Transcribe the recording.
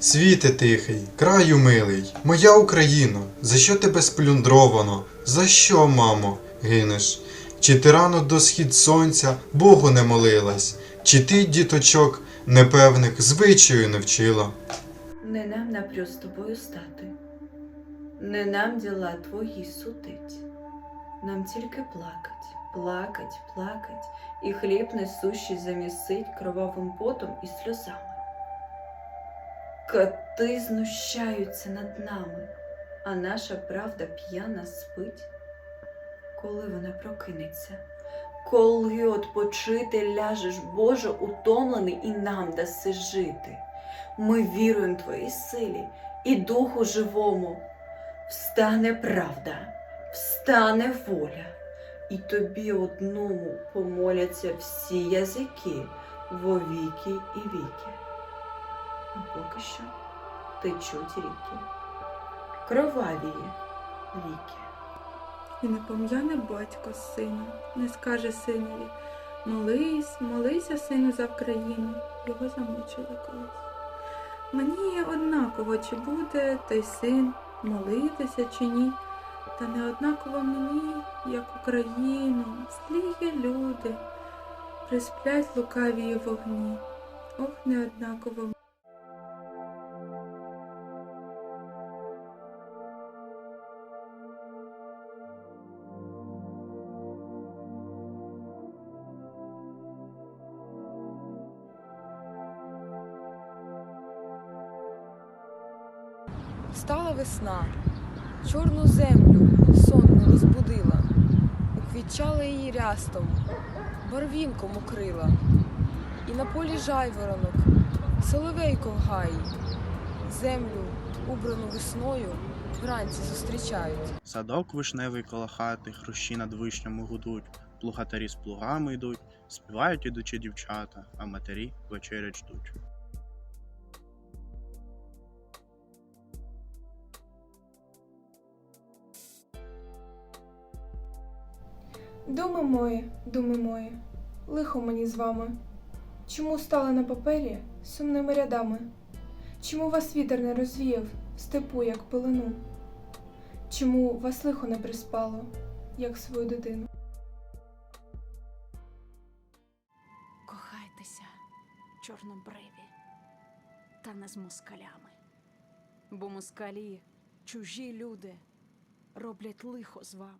Світе тихий, краю милий, моя Україно, за що тебе сплюндровано? За що, мамо, гинеш? Чи ти рано до схід сонця Богу не молилась? Чи ти, діточок, непевних, звичаю не вчила? Не нам напрю з тобою стати, не нам діла твої судить. Нам тільки плакать, плакать, плакать, і хліб несущий замісить кровавим потом і сльозами. Коти знущаються над нами, а наша правда п'яна спить. Коли вона прокинеться, коли odpoчити ляжеш, Боже, утомлений і нам даси жити. Ми віруємо Твоїй силі і Духу живому. Встане правда, встане воля, і тобі одному помоляться всі язики во віки і віки. Поки що течуть ріки, кровавії віки. І не пом'яне батько сина, не скаже синові Молись, молися, сину, за Вкраїну, його замучили колись. Мені однаково, чи буде той син молитися чи ні, та не однаково мені, як Україну, злі є люди, присплять лукаві вогні. Ох, не однаково Стала весна, чорну землю сонно розбудила, уквітчала її рястом, барвінком укрила, і на полі жайворонок, соловейко в гаї, землю, убрану весною, вранці зустрічають. Садок вишневий коло хати, хрущі над вишнями гудуть, плугатарі з плугами йдуть, співають ідучі дівчата, а матері вечерять ждуть. Думи мої, думи мої, лихо мені з вами. Чому стали на папері сумними рядами? Чому вас вітер не розвіяв в степу, як пилину? Чому вас лихо не приспало, як свою дитину? Кохайтеся, чорнобриві, та не з москалями. Бо москалі, чужі люди, роблять лихо з вами.